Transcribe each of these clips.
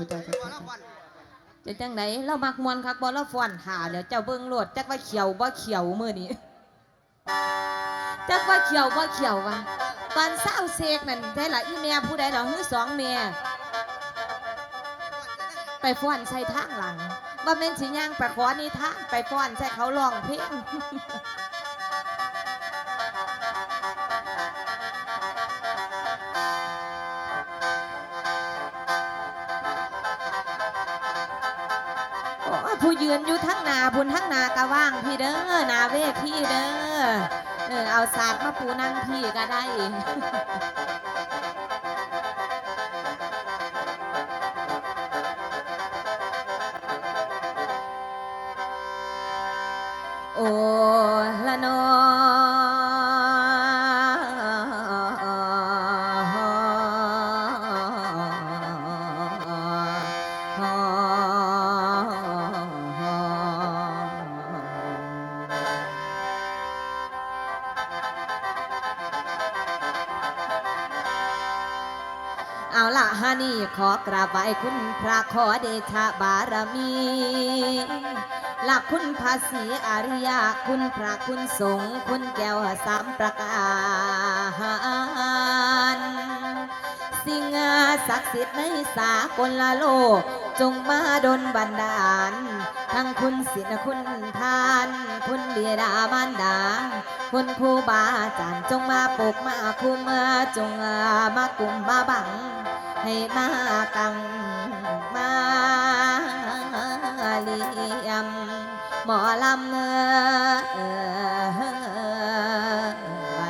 ธุตายตัวละวันจะจังไหนเรามักมวนคักบ่เราฟ้อนหาเดี๋ยวเจ้าเบิ่งโลดจักว่าเขียวบ่เขียวมื้อนี้จักว่าเขียวบ่เขียววะตอนเศร้าเสกนั่นได้ละอีแม่ผู้ใดดอกฮือสองแม่ไปฟ้อนใส่ทางหลังว่าแม่นสิย่างไปขอนิทานไปฟ้อนใส่เขาร้องเพลง ยืนอยู่ทั้งนาบุญทั้งนากะว่างพี่เด้อนาเวที่เด้อเออเอาศาสตร์มาปูนั่งพี่ก็ได้โอ้ละนอ กราบไหว้คุณพระขอเดชะบารมีหลักคุณภาษีอาริยะคุณพระคุณสงฆ์คุณแก้วสามประการสิ่งศักดิ์สิทธิ์ในสากลโลก จงมาดลบันดาล ทั้งคุณศิลคุณทาน คุณเบียดามารดา คุณครูบาอาจารย์จงมาปกมาคุมจงมากุมมาบัง ให้มากังมาเลียมหมอลำเออไป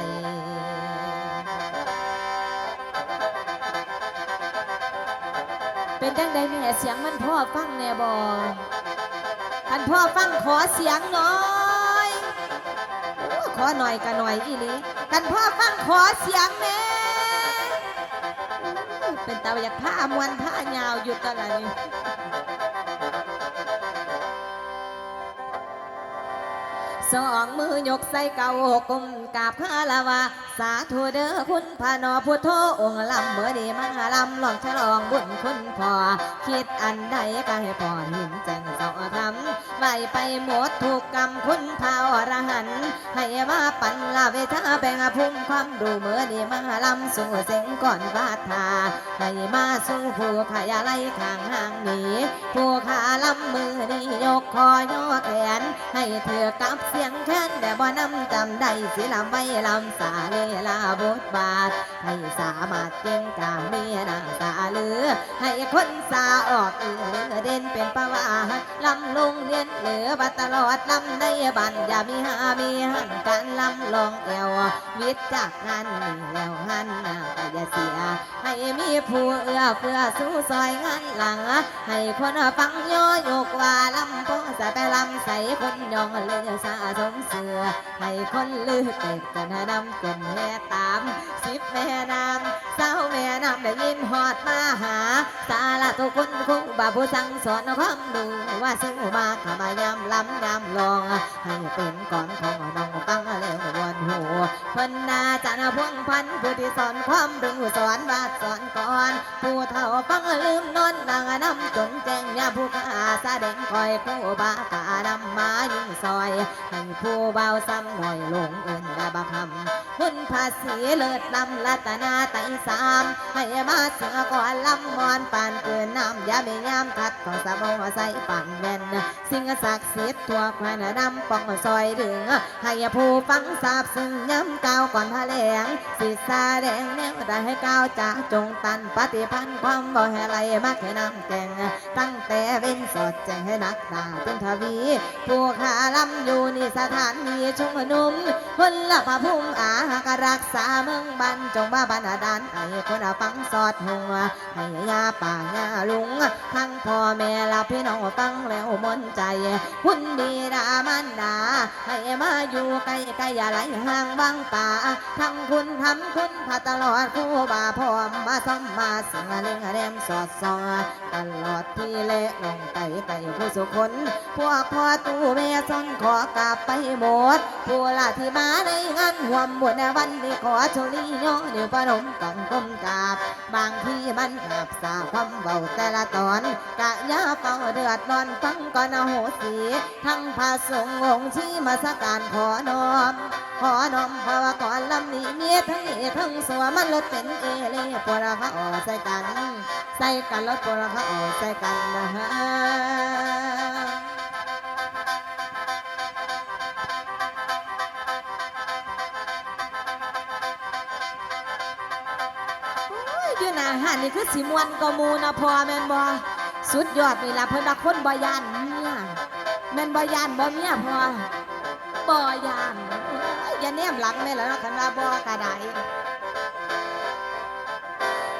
เป็นจังใดแม่เสียงมันพ่อฟังแน่บอท่านพ่อฟังขอเสียงหน่อยขอหน่อยก็หน่อยอีหลีท่านพ่อฟังขอเสียงแน่ เป็นตาอยากผ้ามวนผ้ายาวอยู่ตลอนนี้ สองมือยกใส่เก่ากุมกาบคาราวาสาธุเด้อคุณพานอพุทโธองค์ลำเมื่อดีมาลำลองฉลองบุญคุณพ่อคิดอันใดก็ให้พ่อห็นแจ้งสอทำไหวไปหมดถูกกรรมคุณพาอรหันให้มาปันลาเวทาแบ่งภูมิความดูเมื่อดีมาลำสู่เสียงก่อนบาทาให้มาสู่ผู้ขยาไล่ข้างห่างหนีผู้ขาลำมือนี้ยกคอยอแขนให้เธอกับเสียงแค้นแต่บ่นำจำได้สิลำไว้ลำสาเลลาบทบาท ให้สามารถเก่งกาเมียนางสาเลือ ให้คนสาออกเอือเด่นเป็นประวัติลำลงเรียนเหลือบัตลอดลำในบันอย่ามีหามีหันการลำลองแอววิทย์จากงานนี่แล้วหันหน้าก็อย่าเสีย ให้มีผู้เอื้อเพื่อสู้ซอยงานหลัง ให้คนฟังโยโยกว่าลำโพงสะไปลำใส่คนยองเลือสะสมเสือ ให้คนลือเต็ดกันนำจนแห่ตามสิบแม่น้ำสาแม่น้ำได้ยินหอดมาหา สาละทุกคนครูบาผู้สั่งสอนความดูว่าสู้มาขมายำลำยำลอง ให้เป็นก่อนของน้องตั้งเร็ววันหูเพิ่นนาจะนาพวงพันผู้ที่สอนความรู้สอนวาสอนก่อน ผู้เฒ่าฟังลืมนอนนางนำจนแจ้งยาผู้ขาแสดงคอยผู้บากานำมายิ่งซอยให้ผู้เบาซ้ำหน่อยลงเอินดาบคำคุณภาษีเลิศลำรัตนาไตสามให้มาเสือก่อนลำมอนปานเกินน้ำยาไม่ยามคัดของสมองใส่ปั่นแน่นสิ่งศักดิ์สิทธิ์ทั่วแคว้นนำปองซอยดึงให้ผู้ฟังทราบซึ่งย้ำก้าวก่อนแถลงสิสาแดงแนวได้ให้ก้าวจะจงตันปฏิพันธ์ความบ่ให้ไหลมาแค่น้ำแกงตั้งแต่เว้นสดแจ้งให้นักดาเป็นทวี ผู้ขาลำอยู่นี่ีสถานมีชุมนุมคนละพระพุ่มอาหากรักษาเมืองบันจงบ้าบันดาลให้คนฟังสอดหงให้ยาป่ายาลุง ทั้งพ่อแม่และพี่น้องฟังแล้วมนใจ คุณดีดามันดาให้มาอยู่ใกล้ใกล้อย่าไหลห่างบางป่า ทั้งคุณทำคุณพาตลอดคู่บาพร้อมมาซ่อมมาเสียงเล่งแรมสอดส่องตลอดที่เละลงไก่ไก่ผู้สุคนพวกพ่อตู้แม่ซ่อนขอกับไปหมดผู้ละที่มาในงานห่วมบวชในวันนี้ขอโชลีย่อเดี๋ยวประนมต้องก้มกราบบางทีมันกับสาความเบาแต่ละตอนกะยาเฝ้าเดือดนอนฟังก่อนโหสี ทั้งพระสงฆ์องค์ที่มาสักการขอน้อมขอนอมเพราะว่าก่อนลำนี้เมียทั้งเอทั้งสัวมันลดเป็นเอเล่ปวดพระออใส่กัน ใส่กันลดปวดพระออใส่กันนะฮะ อยู่หนาหานนี่คือสีมวนกมูนะพอแม่นบ่สุดยอดนี่ล่ะเพิ่นว่าคนบ่ยานเมียแม่นบ่ยานบ่เมียพอบ่ยานอย่าแนมหลังแม่แล้วเนาะคันว่าบ่กระได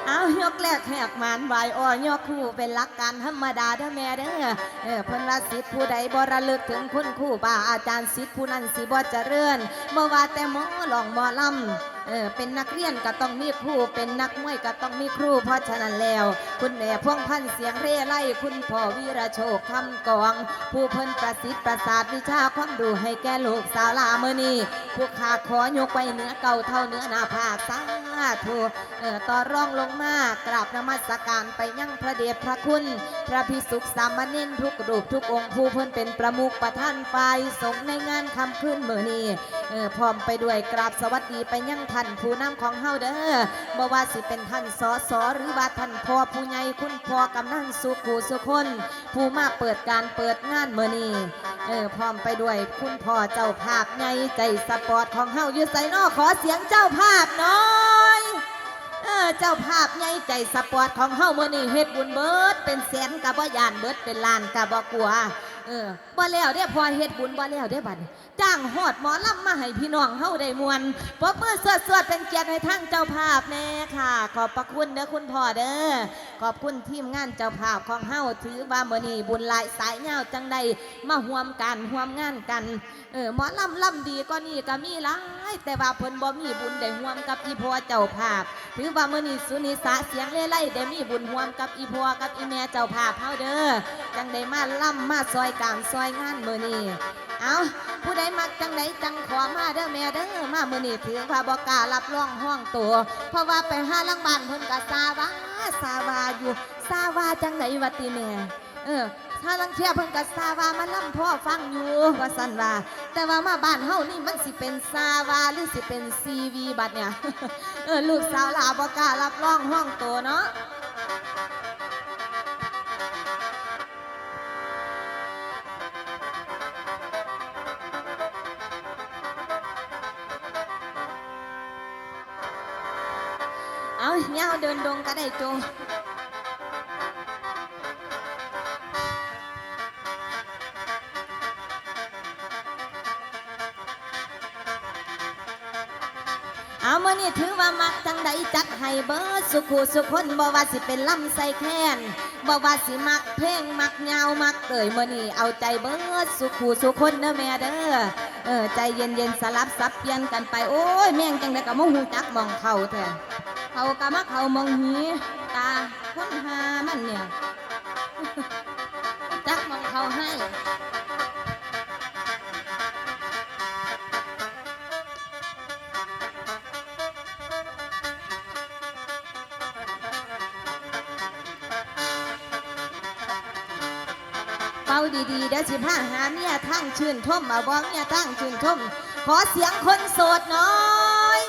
เอายกแรกแหกมานไหวอ้อยกคู่เป็นหลักการธรรมดาเด้อแม่เด้อเออพิ่นว่าสิทธิ์ผู้ใดบ่ระลึกถึงคุณครูบาอาจารย์สิทธิ์ผู้นั้นสิบ่เจริญบ่ว่าแต่หมอหลองหมอลำ ออเป็นนักเรียนก็ต้องมีครู เป็นนักมวยก็ต้องมีครู เพราะฉะนั้นแล้ว คุณแม่พ่วงพันเสียงเร่ไล่คุณพ่อวีระโชคคำกอง ผู้เพิ่นประสิทธิ์ประสาทวิชาความดูให้แก่ลูกสาวลาเมื่อนี้พวกข้าขอยกไปเหนือเก่าเท่าเหนือหน้าผากสา ธุเออต่อร่องลงมากราบนมัสการไปยังพระเดชพระคุณ พระพิสุขสามเณรทุกรูปทุกองค์ผู้เพิ่นเป็นประมุขประท่านฝ่ายสงในงานคำขึ้นเมื่อนี้เออพร้อมไปด้วยกราบสวัสดีไปยังท่านผู้นำของเฮาเด้อบ่ว่าสิเป็นท่านสอสอหรือว่าท่านพ่อผู้ใหญ่คุณพ่อกำนันสุขูสุคน ผู้มาเปิดการเปิดงานเมื่อนี้เออพร้อมไปด้วยคุณพ่อเจ้าภาพใหญ่ใจสปอร์ตของเฮาอยู่ไสนอขอเสียงเจ้าภาพหน้อยเออเจ้าภาพใหญ่ใจสปอร์ตของเฮามือนี้เฮ็ดบุญเบิด เป็นแสนกับบ่ยานเบิดเป็นล้านกับบ่กลัว เออบ่แล้วเด้พอเฮ็ดบุญบ่แล้วเด้บัดนี้จ้างฮอดหมอลำมาให้พี่น้องเฮาได้มวนปรบมือสวดๆเป็นเกียรติให้ทั้งเจ้าภาพแน่ค่ะ ขอบพระคุณเด้อคุณพ่อเด้อขอบคุณทีมงานเจ้าภาพของเฮาถือว่ามื้อนี้บุญหลายสายยาจังใดมาร่วมกันร่วมงานกัน เออหมอลำลำดีก็นี่ก็มีหลาย แต่ว่าเพิ่นบ่มีบุญได้ร่วมกับอีพ่อเจ้าภาพ ถือว่ามื้อนี้สุนิสาเสียงเล่ไล่ได้มีบุญร่วมกับอีพ่อกับอีแม่เจ้าภาพเฮาเด้อจังได้มาล่ำมาซอยกลางซอยงานมื้อนี้เอาผู้ใดมักจังไดจังขอมาเด้อแม่เด้อมามื้อนี้ถือว่าบ่กล้ารับรองห้องตัว เพราะว่าไปหาลังบ้านเพิ่นก็ซาว่าซาว่าอยู่ซาว่าจังไดวะติแม่เออ ถ้าลังเทียเพิ่นก็ซาว่ามันล่ำพ่อฟังอยู่ว่าสันว่า แต่ว่ามาบ้านเฮานี่มันสิเป็นซาวาหรือสิเป็นซีวีบัดเนี่ยเออลูกสาวหลาบ่กล้ารับรองห้องโตเนาะเอาเงาเดินดงก็ได้โจ เมื่อนี้ถือว่ามักจังใดจัดให้เบิดสุขูสุขคนบ่ว่าสิเป็นลำใส่แค้นบ่ว่าสิมักเพลงมักยาวมักเตยเมื่อนี้เอาใจเบิดสุขูสุขคนเด้อแม่เด้อเออใจเย็นๆสลับสับเปลี่ยนกันไปโอ้ยแม่งจังไดก็มองหูจักมองเขาแท้เขากะมักเขามองหีตาคนหามันเนี่ย เฝ้าดีๆเดี๋ยวสิพาหาเมียทั้งชื่นชมมาบ้องเมียทั้งชื่นชมขอเสียงคนโสดหน่อย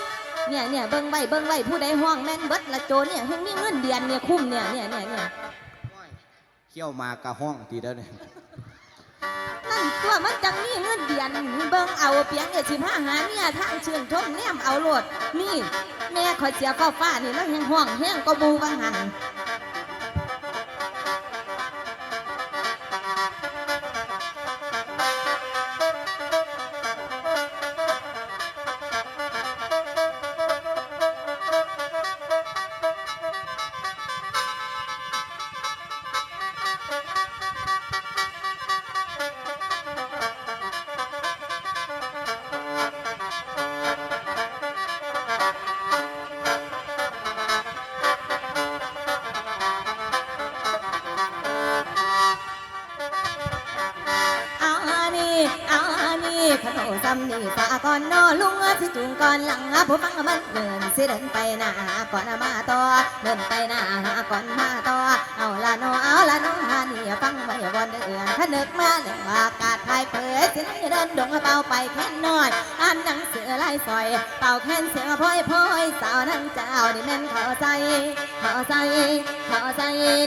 เนี่ยเนี่ยเบิ้งไว้เบิ้งไว้ผู้ใดห้องแม่นเบิดละโจรเนี่ยเพิ่งมีเงินเดือนเนี่ยคุ้มเนี่ยเนี่ยเนี่ยเนี่ยเขี้ยวมากระห้องทีเดียวเนี่ยนั่นตัวมันจังมีเงินเดือนเบิ้งเอาเปียงเดี๋ยวสิพาหาเมียทั้งชื่นชมแนมเอาโลดนี่ แม่คอยเสียฟ้าฟ้านี่แล้วยังห้องแห้งก็บูบังหัน ก่อนนอลุงสิจูงก่อนหลังผู้ฟังมันเดินสิเดินไปหน้าก่อนมาต่อเดินไปหน้าก่อนมาต่อเอาละนอเอาละน้องฮานี่ฟังไว้บนเดือนขนึกมาหนึ่งอากาศไทยเผยสิเดินดงเบาไปแค่น้อย อ่านหนังสือลายซอย เป่าแค่นเสียงพ่อยพ่อยสาวนั่งเจ้าดิแม่นเข้าใจ เข้าใจ เข้าใจ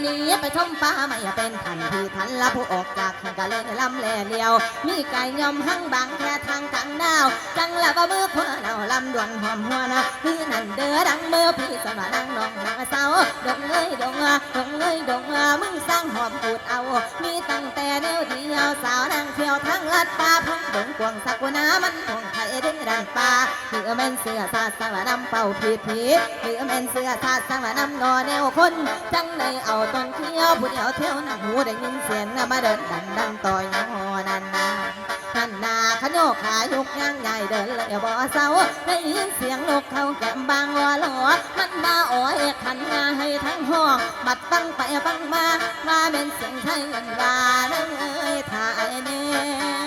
นี่ไปชมป่าไม่เป็นทันทีทันละผู้ออกจากขันกะเลยลำแล่เลียว มีไก่ยอมหั่งบางแค่ทางกลางดาว จังละบ่มือขวาเราลำดวนหอมหัวนะคือนั่นเด้อดังเมื่อพี่สมานังน้องนางสาวดงเอ้ยดงดงเอ้ยดงมึงสร้างหอมปูดเอา มีตั้งแต่เดียวเดียวสาวนางเที่ยวทั้งลัดป่าพงดงกวางสักวนามันคงไทยเด้ดันป่าเหือแม่นเสือซาสังละนำเป่าผิดผีเหือแม่นเสือซาสังละนำนอแนวคน จังได้เอาต้นเที่ยวผู้เดียวเที่ยวหนักหูได้ยินเสียงนะมาเดินดันดันต่อยยังหอนันนาหันนาขโนกขายุกย่างใหญ่เดินเลยบ่เศร้าได้ยินเสียงนกเขาแก้มบางว่าหลอมันมาอ๋อยขันมาให้ทั้งห้องบัดฟังไปฟังมามาเป็นเสียงไทยเงินว่าเด้อเอ้ยถ่ายเน่ม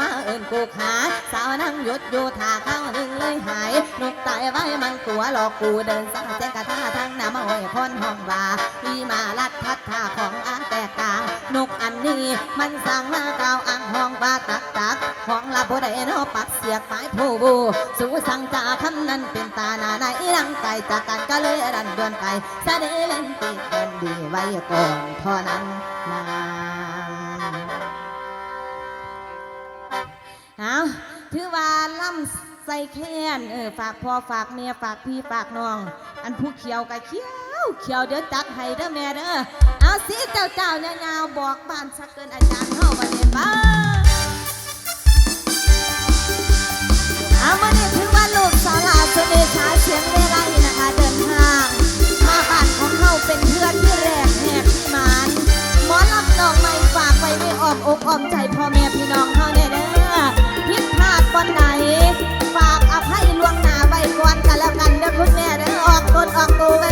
มาเอินกูขาสาวนั่งหยุดอยู่ท่าข้างหนึ่งเลยหายนกตายไว้มันตัวหลอกกูเดินสาแจงกะท่าทางน้ำมาโอยคนห้องว่าอีมาลัดทัดท่าของอาแต่กางนกอันนี้มันสั่งมาเกล่าวอ่างห้องบาตักตักของลาบไดเนอปักเสียกไม้ผู้บูสู่สั่งจ่าคำนั้นเป็นตาหนาในรังไก่จากกันก็เลยดันเดินไปสด็จเล่นตีเดินดีไว้ก่อนเท่านั้นนา เอาถือว่าล่ำใส่แค้นเออฝากพ่อฝากเมียฝากพี่ฝากน้อง อันผู้เขียวกับเขียว เขียวเดี๋ยวจัดให้เด้อแม่เด้อเอาสิเจ้าเจ้าๆยาวๆบอกบ้านสักเกินอาจารย์เฮาบัดนี้บ้าเอามานี่ถือว่าลูกสาวลาสุเดชาเสียงเวไลนะคะเดินทาง มาบ้านของเฮาเป็นเพื่อนที่แรกแหกที่มานหมอลำน้องไม่ฝากไว้ไม่อ้อมอกอ้อมใจพ่อแม่พี่น้องเฮาเคนไหน ฝากอภัยล่วงหน้าไว้ก่อนกันแล้วกันเด้อคุณแม่เด้อออกตนออกตัวไว้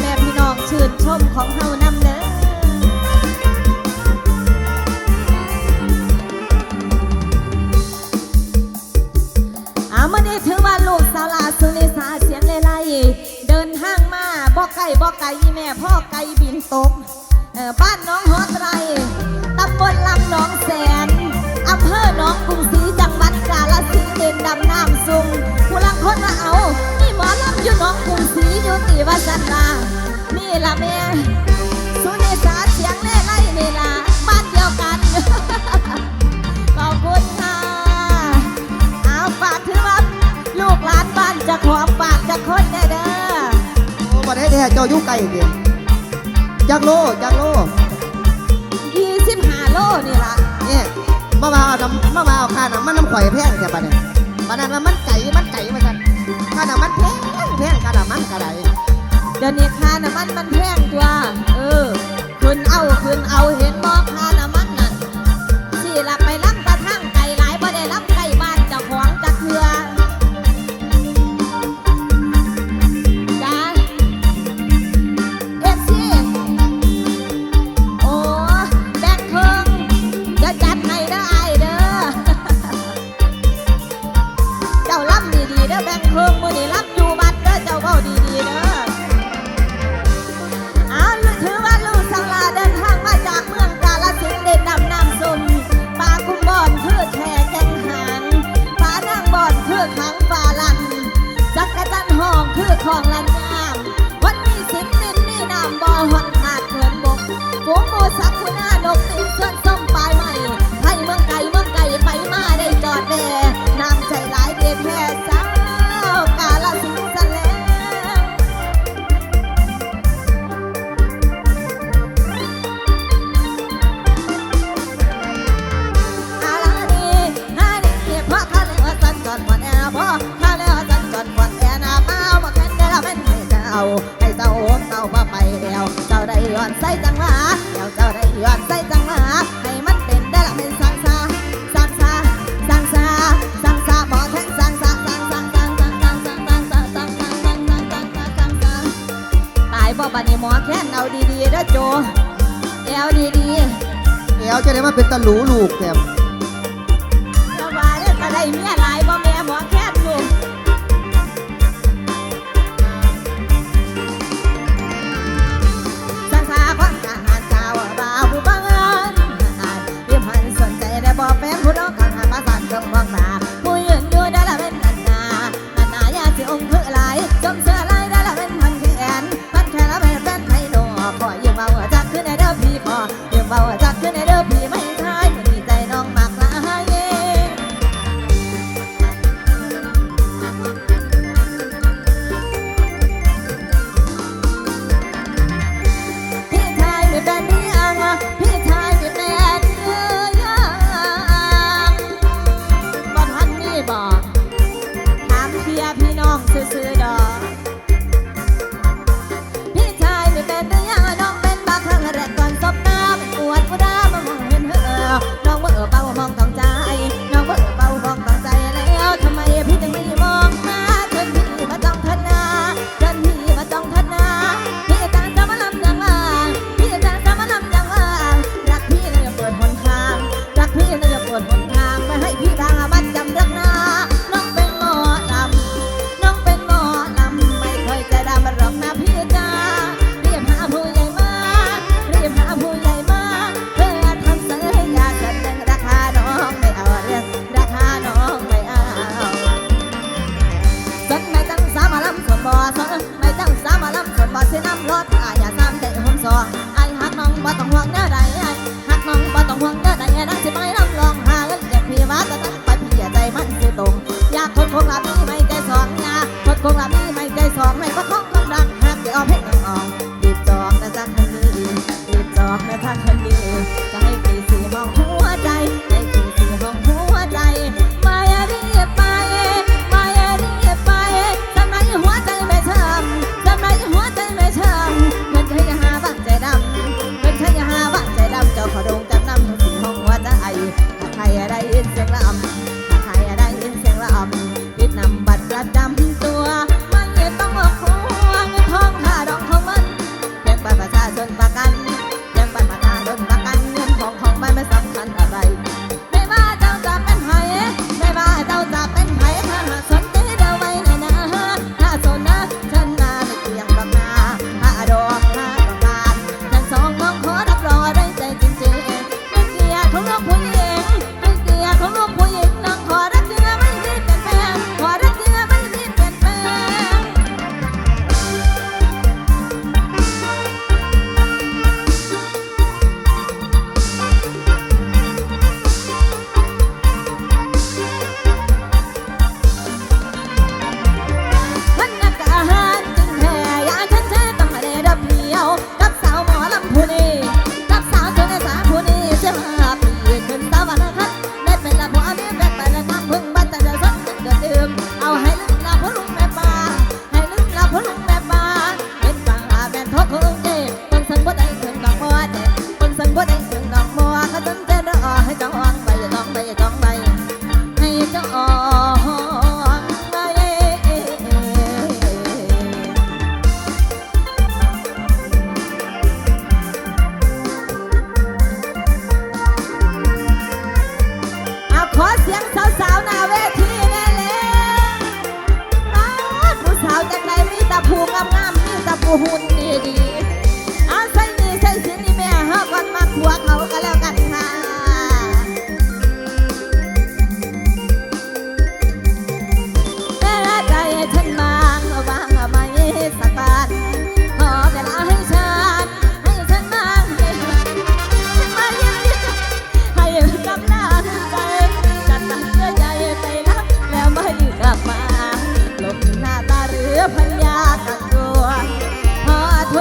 แม่พี่น้องชื่นชมของเฮานำเด้ออามันนี้ถือว่าลูกสาลาสุนิสาเสียงเลไลเดินห้างมาบอกไก่บอกไก่แม่พ่อไก่บินตกบ้านน้องฮอตไรตำบลลำหนองแสนอำเภอหนองกรุงศรีจังหวัดกาฬสินธุ์เด่นดำน้ำซุงผู้ลังคนมาเอานี่หมอู่น้องกุ้งสีอยู่ตีวาสันดานี่ละแม่สุนิสาเสียงเล่ไล่นี่ละบ้านเดียวกัน ขอบคุณค่ะเอาฝากถือว่าลูกหลานบ้านจะขอฝากจะคนได้เด้อโอ้ประเทศแท้เจ้ายุ่ไกลเดียวจักโลจักโลยี่สิบห้าโลนี่ละเนี่ยมามาเอาน้ำมามาเอาข้าน้ำมันน้ำข่อยแพงแค่ปะเนี้ยปานนั้นมันไก่มันไก่มาสันข้าน้ำมันแพง แพงกระดามันกระไรเดี๋ยวนี้ค่าน้ำมันมันแพงตัว เออคืนเอาคืนเอาเห็นบ่ค่าน้ำ เป็นตะหลูลูกแต่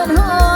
Oh.